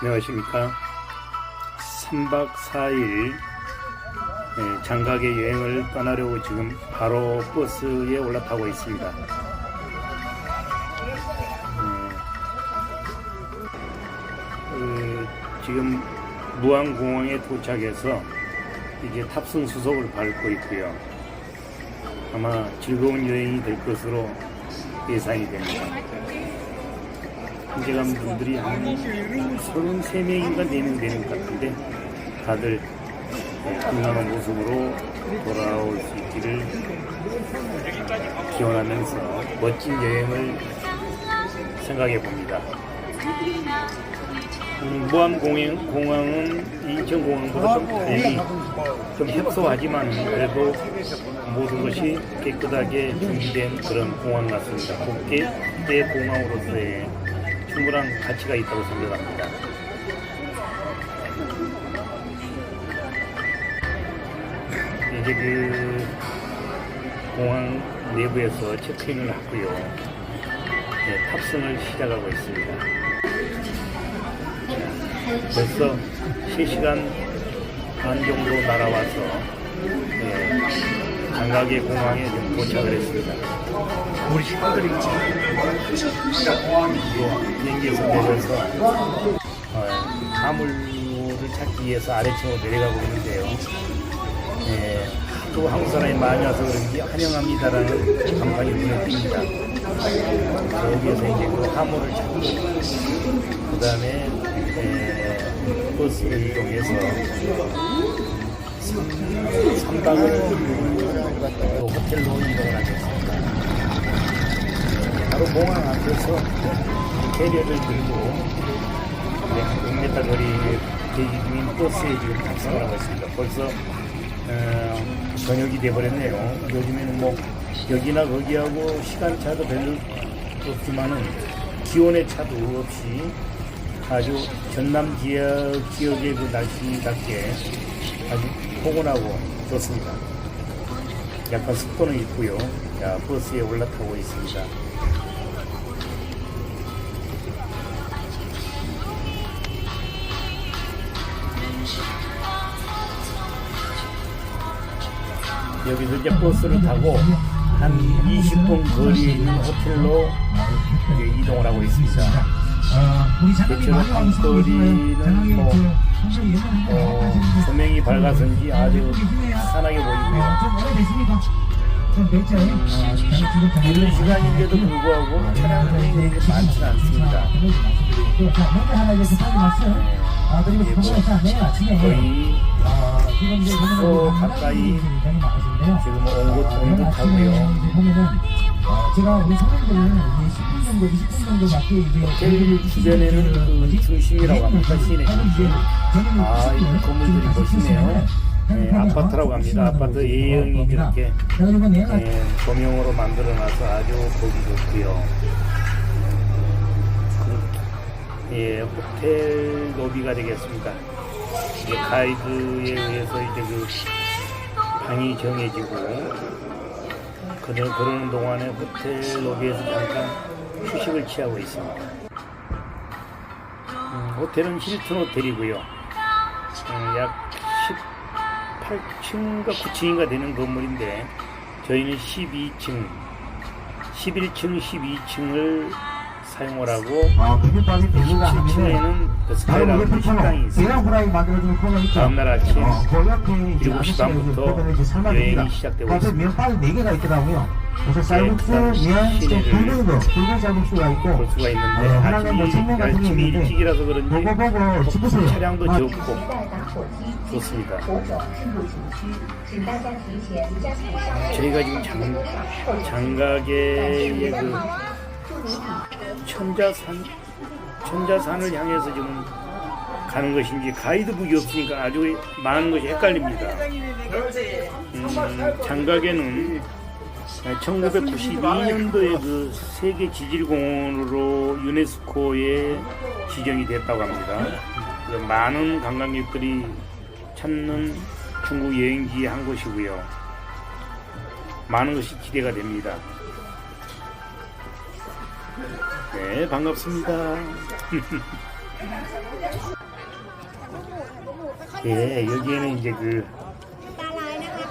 안녕하십니까. 3박 4일 네, 장가계 여행을 떠나려고 지금 바로 버스에 올라타고 있습니다. 네. 그, 지금 무안공항에 도착해서 이제 탑승 수속을 밟고 있고요. 아마 즐거운 여행이 될 것으로 예상이 됩니다. 현재 간 분들이 한 33명인가 4명 되는 것 같은데 다들 네, 건강한 모습으로 돌아올 수 있기를 기원하면서 멋진 여행을 생각해 봅니다. 음, 무안공항, 공항은 인천공항보다 좀 달리 좀 협소하지만 그래도 모든 것이 깨끗하게 준비된 그런 공항 같습니다. 국제 공항으로서의 충분한 가치가 있다고 생각합니다. 이제 그 공항 내부에서 체크인을 하고요. 네, 탑승을 시작하고 있습니다. 벌써 3시간 반 정도 날아와서 네, 장가계 공항에 도착을 했습니다. 우리 식구들이 비행기에서 내려서 어, 화물을 찾기 위해서 아래층으로 내려가고 있는데요. 네, 또 한국 사람이 많이 와서 그런지 환영합니다라는 간판이 눈에 띕니다. 여기에서 이제 그 화물을 찾고 그 다음에 버스를 이동해서 3박을 또 호텔로 이동을 하겠습니다. 바로 공항 앞에서 캐리어를 들고 네, 6m 거리 대기 중인 버스에 지금 탑승을 하고 있습니다. 벌써 어, 저녁이 돼버렸네요. 요즘에는 뭐 여기나 거기하고 시간차도 별로 없지만은 기온의 차도 없이 아주 전남 지역, 지역의 그 날씨답게 아주 포근하고 좋습니다. 약간 습도는 있고요. 자, 버스에 올라타고 있습니다. 여기서 이제 버스를 타고 한 20분 거리에 있는 호텔로 이제 이동을 하고 있습니다. 대체로 밤거리는 뭐, 어, 조명이 밝아서인지 아주 환하게 보이고요. 이른 시간인데도 불구하고 차량 통행이 많지는 않습니다. 거의 10호 가까이 지금 온것 온 듯하고요. 제가 우리 선생님들은 10분 정도, 20분 정도 밖에 이제 호텔 주변에는 그 중심이라고 합니다. 시내 중심. 아, 이 건물들이 멋있네요. 네, 아파트라고 합니다. 아파트 A형이 이렇게 네, 조명으로 만들어놔서 아주 보기 좋고요. 그, 예, 호텔 로비가 되겠습니다. 이제 가이드에 의해서 이제 그 방이 정해지고 그러, 그러는 동안에 호텔 로비에서 잠깐 휴식을 취하고 있습니다. 음, 호텔은 힐튼 호텔이고요. 음, 약 18층인가 9층인가 되는 건물인데 저희는 12층, 11층, 12층을 사용을 하고 아, 시내에는 그 스카이라는 식당이 있어요. 다음날 아침 어, 7시 반부터 여행이 시작되고 있습니다. 그래서 네, 쌀국수, 면, 불고기도 불고기 쌀국수가 있고 볼 수가 있는데 어, 하나는 뭐 생면 같은 게 있는데 그런지 차량도 아, 적고 좋습니다. 저희가 지금 장, 장가계의 그 천자산 천자산을 향해서 지금 가는 것인지 가이드북이 없으니까 아주 많은 것이 헷갈립니다. 음, 장가계는 1992년도에 그 세계 지질공원으로 유네스코에 지정이 됐다고 합니다. 많은 관광객들이 찾는 중국 여행지 한 곳이고요. 많은 것이 기대가 됩니다. 네, 반갑습니다. 예, 여기에는 이제 그,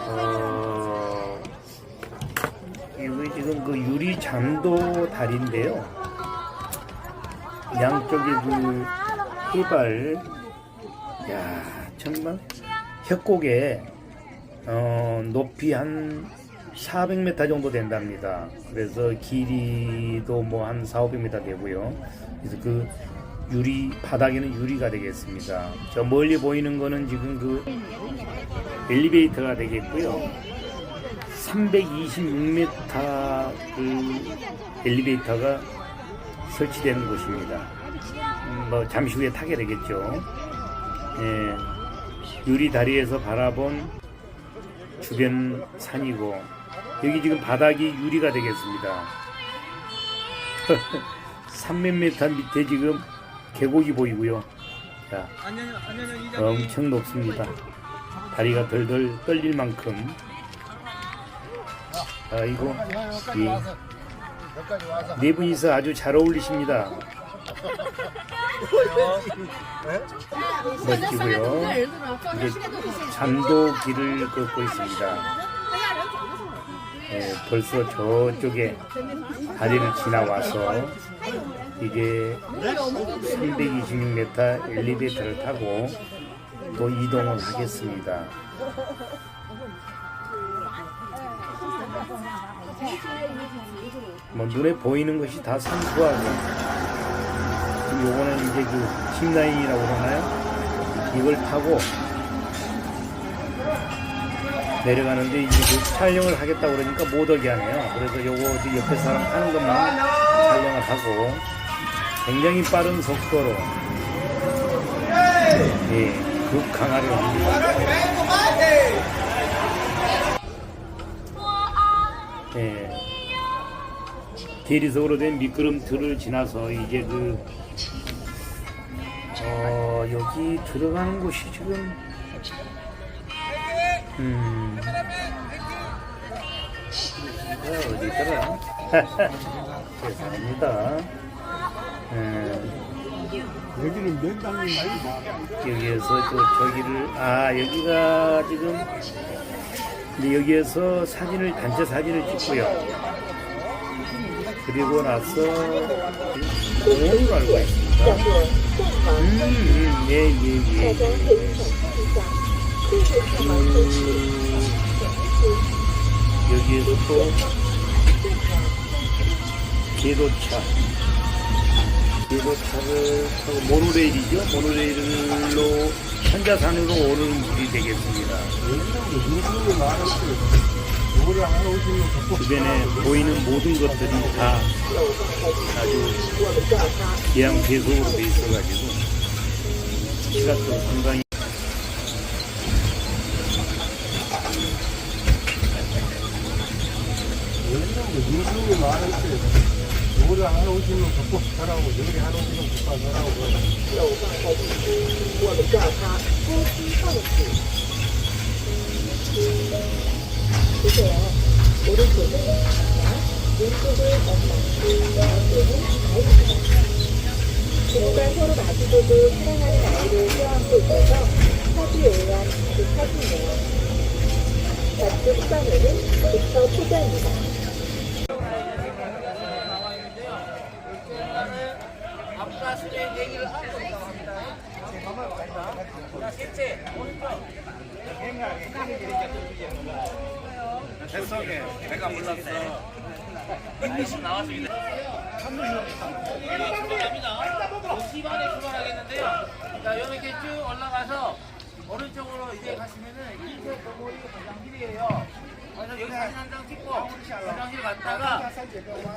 어, 이거 지금 그 유리 잠도 다리인데요. 양쪽에 그 해발, 야 정말 협곡에 어, 높이 한 400m 정도 된답니다. 그래서 길이도 뭐 한 4, 500m 되고요. 그래서 그 유리 바닥에는 유리가 되겠습니다. 저 멀리 보이는 거는 지금 그 엘리베이터가 되겠고요. 326m 그 엘리베이터가 설치되는 곳입니다. 음, 뭐 잠시 후에 타게 되겠죠. 예, 유리 다리에서 바라본 주변 산이고 여기 지금 바닥이 유리가 되겠습니다. 300m 밑에 지금 계곡이 보이고요. 자, 엄청 높습니다. 다리가 덜덜 떨릴 만큼. 아이고, 예. 네 분이서 아주 잘 어울리십니다. 멋지고요. 이제 잠도 길을 걷고 있습니다. 예, 벌써 저쪽에 다리를 지나와서 이제 326m 엘리베이터를 타고 또 이동을 하겠습니다. 뭐 눈에 보이는 것이 다 지금 요거는 이제 그 짚라인이라고 그러나요? 이걸 타고 내려가는데 이제 그 촬영을 하겠다고 그러니까 못 오게 하네요. 그래서 요거 옆에 사람 하는 것만 촬영을 하고 굉장히 빠른 속도로 예, 급 강화를 합니다. 예. 대리석으로 된 미끄럼틀을 지나서 이제 그, 어, 여기 들어가는 곳이 지금, 음, 어디더라? 죄송합니다. 예. 여기는 몇 단위 여기에서 또 저기를, 아, 여기가 지금, 근데 여기에서 사진을, 단체 사진을 찍고요. 그리고 나서 공원을 알고 있습니다. 음, 음, 예, 예, 예. 음, 여기에서 또 계도차. 계도차를 타고 모노레일이죠. 모노레일로 현자산으로 오는 길이 되겠습니다. 주변에 보이는 모든 것들이 다 아주 계양 계속으로 돼 있어가지고 시각도 상당히 누구를 하나 오시면 갖고 가라고 여기 하나 오시면 갖고 가라고. 부부가 서로 마주보고 사랑하는 아이를 껴안고 있어서 사주에 의한 그 사진이네요. 좌측 후방에는 부터 초자입니다. 뱃속에 배가 불렀어. 이미지 나왔습니다. 출발합니다. 50안에 출발하겠는데요. 자, 이렇게 쭉 올라가서 오른쪽으로 이제 가시면은 인천 도보리 관장길이에요. 여기 사진 한 장 찍고 관장길 갔다가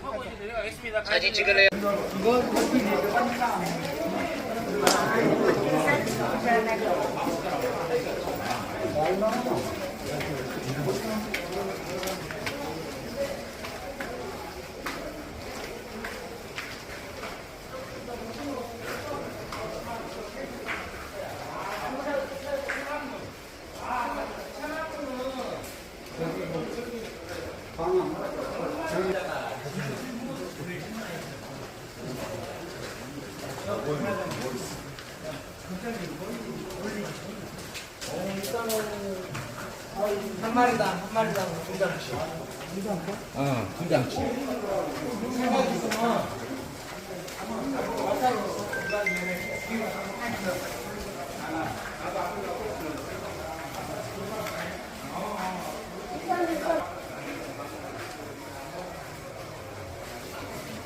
하고 이제 내려가겠습니다. 사진 찍으래요. 이거 어떻게 내려갑니다. 한 마리당 한 마리당 두 장씩. 어, 두 장치.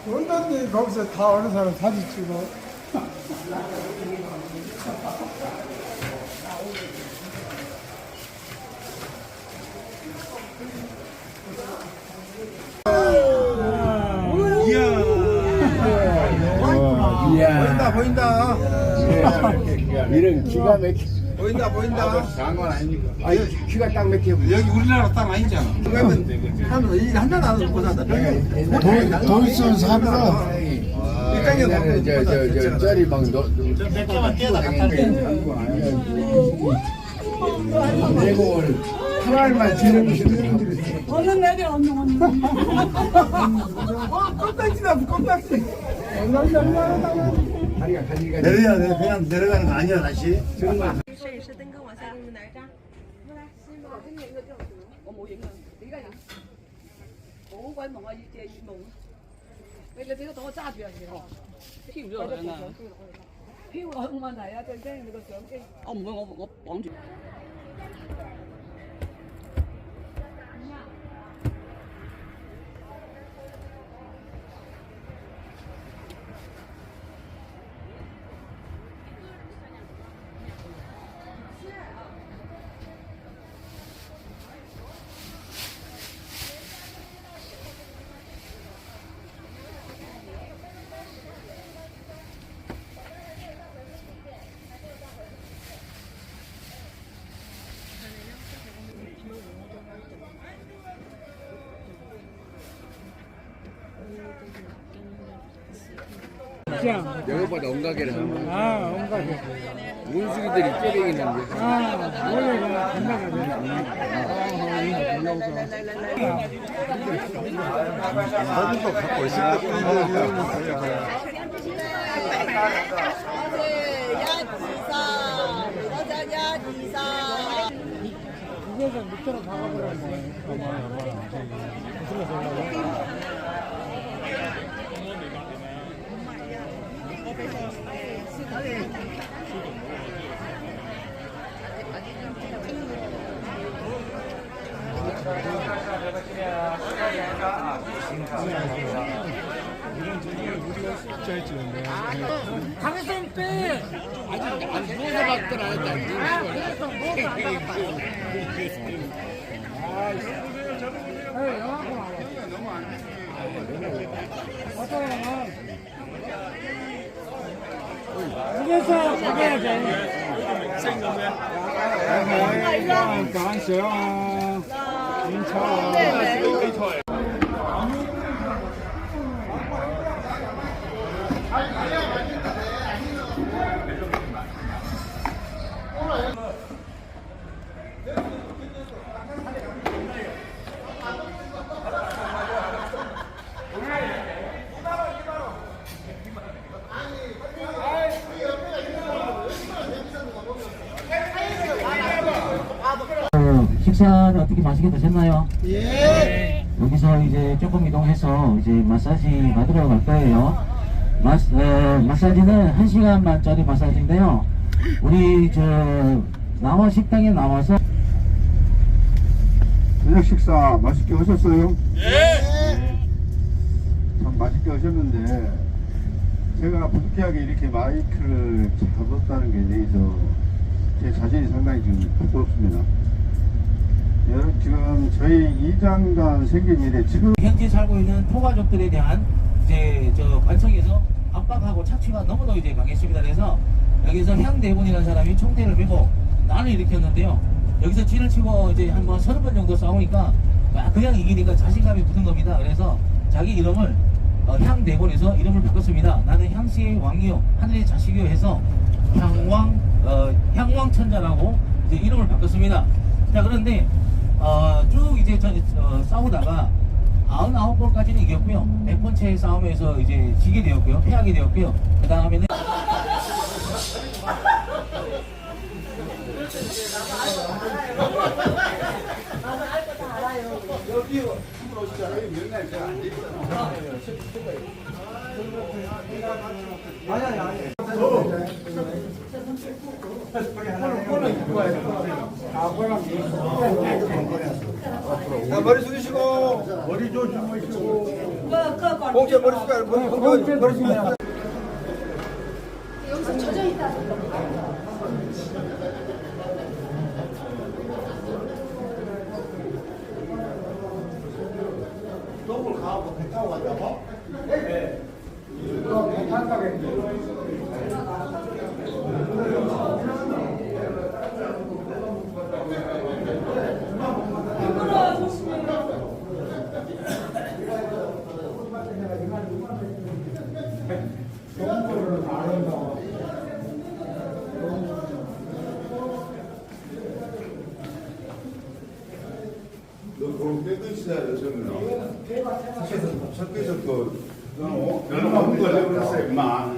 원단지 거기서 다 어느 사람 사진 찍어. 보인다 보인다 이런 기가 막히 보인다 보인다 장관 아닙니까? 아, 이 기가 딱 막혀. 여기 우리나라 땅 아니잖아 그러면 이 한잔 안못 산다 돈 있으면 삽니다. 이 땅에 옛날에 저, 저, 저, 쩔이 막 노, 몇 개만 떼다 갖다 대. 내 공을 하나만 지내주시면 껌딱지다, 껌딱지. 다리가 가지가 내려야 돼 그냥 내려가는 거 아니야 다시 试一试灯光往下给你们拿一张。过来，我给你一个这样子。我冇影啊，你而家影。好鬼忙啊！要借月夢。你你俾個檔我揸住人嘅。飄咗落去啊！飄落去冇問題啊，最驚你個相機。我唔會，我我綁住。 여기보다 엉각이라 아, 엉각이. 문수기들이 쩌리기는데 아, 원래 그냥 건강하게. 사진도 갖고 있을 때 그래서 밑으로 박아버렸네. 안 부어서 봤더라 그래서 박아야지. 아, 강세요. 我記得，整明星？係，相啊，簡輯啊，嗰個係。 마사지 받으러 갈 거예요. 마, 어, 마사지는 1시간만짜리 마사지인데요. 우리 저 나와 식당에 나와서 저녁 식사 맛있게 하셨어요? 예! 참 맛있게 하셨는데 제가 부득이하게 이렇게 마이크를 잡았다는 게 대해서 제 자신이 상당히 지금 부끄럽습니다. 여러분 지금 저희 이장단 생긴 일에 지금 현지 살고 있는 토가족들에 대한 이제 저 관청에서 압박하고 착취가 너무도 이제 강했습니다. 그래서 여기서 향대군이라는 사람이 총대를 메고 난을 일으켰는데요. 여기서 진을 치고 이제 한번 서른 번 정도 싸우니까 막 그냥 이기니까 자신감이 붙은 겁니다. 그래서 자기 이름을 어, 향대군에서 이름을 바꿨습니다. 나는 향씨의 왕이요 하늘의 자식이요 해서 향왕 어, 향왕천자라고 이제 이름을 바꿨습니다. 자 그런데 어, 쭉 이제 저, 어, 싸우다가 99번까지는 이겼고요. 100번째 싸움에서 이제 지게 되었고요. 패하게 되었고요. 그 다음에는 자, 머리 숙이시고. 머리 조심하시고. 공채 머리 숙여. 머리, 공채 머리 숙여. 너 그럼 깨끗이다 저는 석에서 그 너는 먹는 거. 해버렸어 임마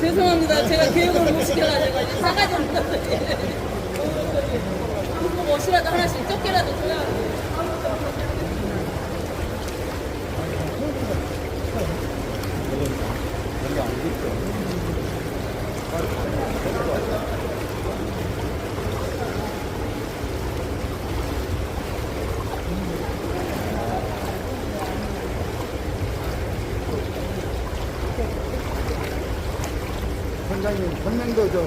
죄송합니다. 제가 교육을 못 시켜가지고 사과좀 그거 뭐시라도 하나씩 적게라도 줘야 권명도 저,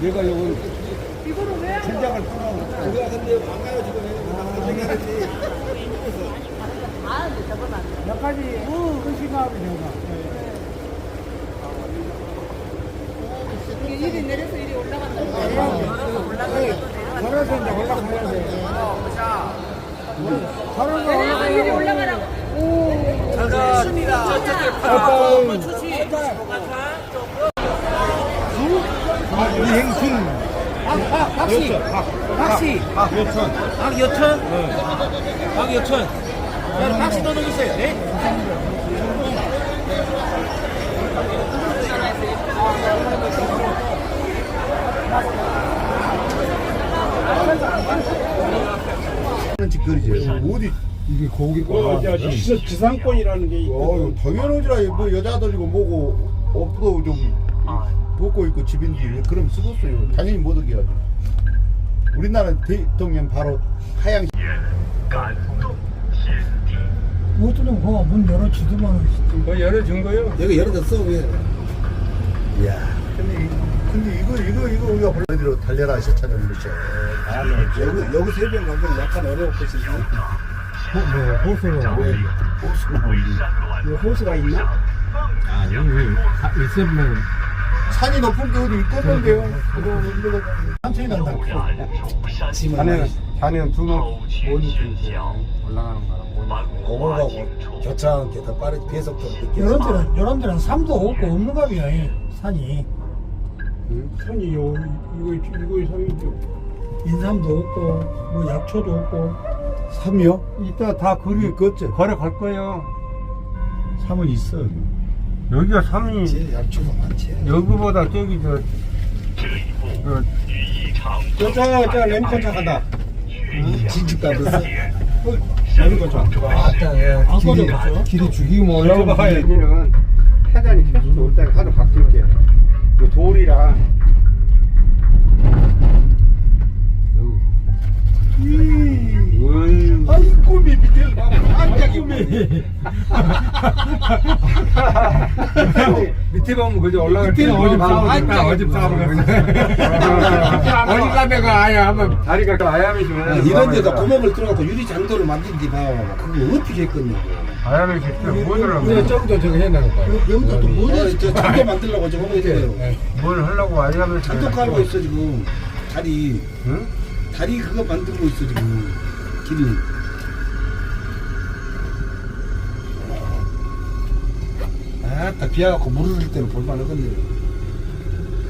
내가 요걸 천장을 풀어. 우리가 근데 안 가요 지금. 몇 가지 의심하고 내가. 일이 내려서 일이 올라간다. 걸어서 이제 올라가야 돼. 걸어서 아, 일이 올라가야 돼. 올라가라고. 이행순. 박씨 박씨 박여천. 박여천 박여천 자 박씨 넣어놓으세요 네? 짓거리지 어디 이게 고기가. 지, 지상권이라는 게 있고 당연하지라 뭐 여자들이고 뭐고 옷도 좀 벗고 있고 집인지 그럼 쓰겠어요 당연히 못 얻겨야죠 우리나라 대통령 바로 하양 어쩌면 뭐, 문 열어주더만. 뭐 열어준 거요? 여기 열어줬어, 왜? 이야 근데, 이- 근데 이거 이거 이거 우리가 불러드려 달려라 하셨잖아요 그렇죠 여기, 여기 세병 가면 약간 어려웠거든요. 뭐, 호수가 왜? 호수가 호수가 있나? 아니, 있으면. 산이 높은 게 어디 있겠는데요 천천히 간다 자네는, 자네는 두번 올라가는 거랑 오버가고 교차하게 더 빠르게 배속도로 느껴 요런 데는, 요런 데는 산도 없고 없는 갑이야, 이 산이. 산이 요, 이거, 이거 산이죠. 인삼도 없고, 뭐 약초도 없고. 삼이요? 이따 다 거리, 걷죠 걸어 갈 거예요. 삼은 있어 여기가 산이, 제일 약초가 많지 여기보다 저기 저, 저, 저, 저, 저, 램콘차 간다. 진주가 벌써 램콘차. 안 꺼져가죠? 길이 죽이고 올라가 여기는 해단이 캐수도 올 때가 하도 바뀔게. 그 돌이라. 음. 아이 꿈이 밑에 안짝이 밑에 가면 그저 올라갈 때 밑에는 어집 뭐 싸우니까 어집 뭐. 싸우면 어디 가면가 아야 한번 다리가 또 아야미 좀 이런 데다 구멍을 뚫어갖고 유리 장도를 만든지 봐. 그거 어떻게 했겠냐고. 아야미 직접 뭐 들어가면 좀더 저거 해놔볼까 여기다 또 뭐냐, 저 장도 만들려고 지금 하고 있어요. 뭘 하려고 아야미 장도 깔고 있어, 지금. 다리. 응? 다리 그거 만들고 있어, 지금. 길을. 아따, 비 와갖고 물을 흘릴 때는 볼만하겠네.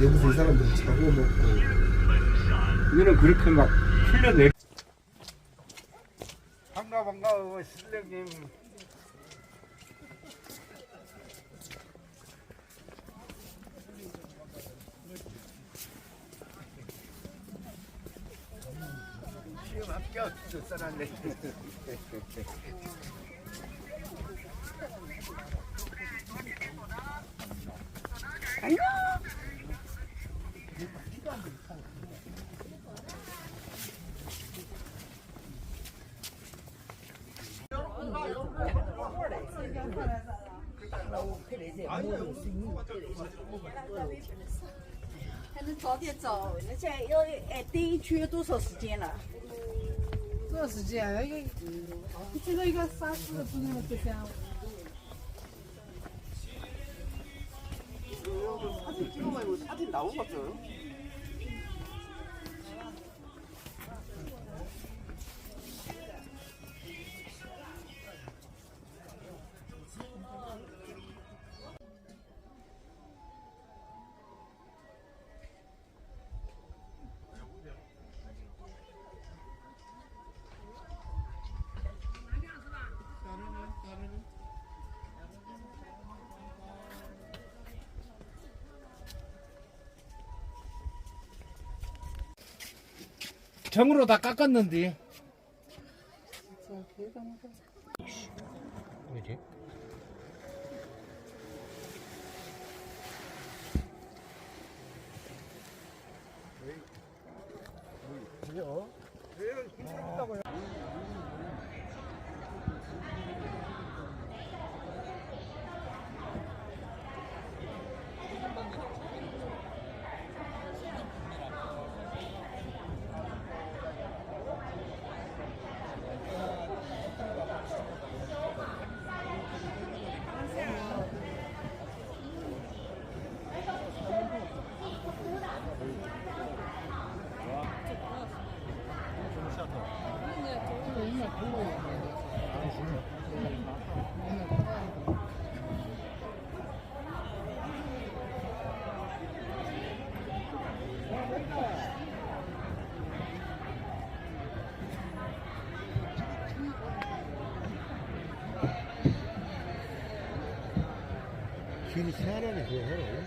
여기서 이 사람들 자고 먹고. 이거는 그렇게 막 흘려내 반가 반가 실력님 哎呀！还能早点走，那现在要哎，第一圈多少时间了？Nossa, Diego, o que não engraçado para tudo no especial? 사진 찍어봐요. 사진 나온 것 같아요. 정으로 다 깎았는데. 길이 희한하네 그거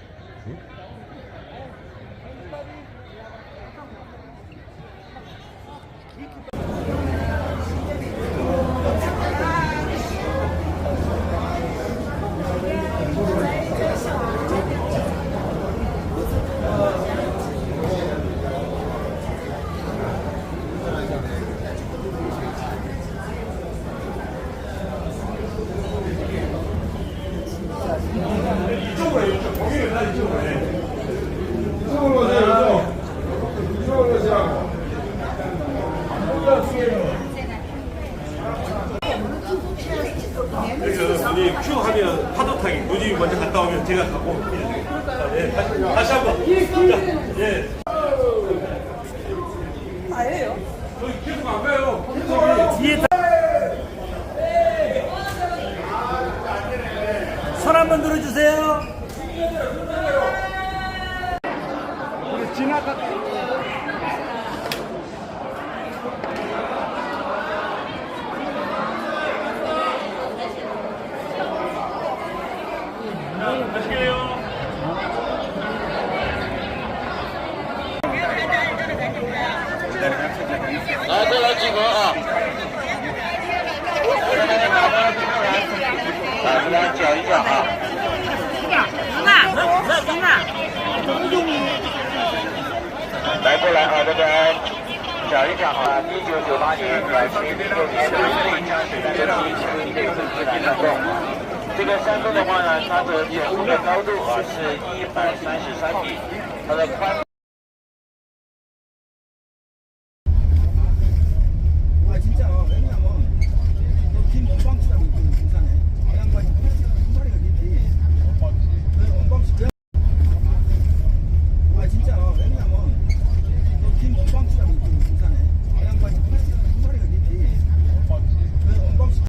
네. 큐 하면 파도타기. 노지 먼저 갔다 오면 제가 가고. 过来啊，这边讲一讲啊，一九九八年两千零六年的内江水战争第一次自然山洞。这个山洞的话呢，它的总共的高度啊是一百三十三米，它的宽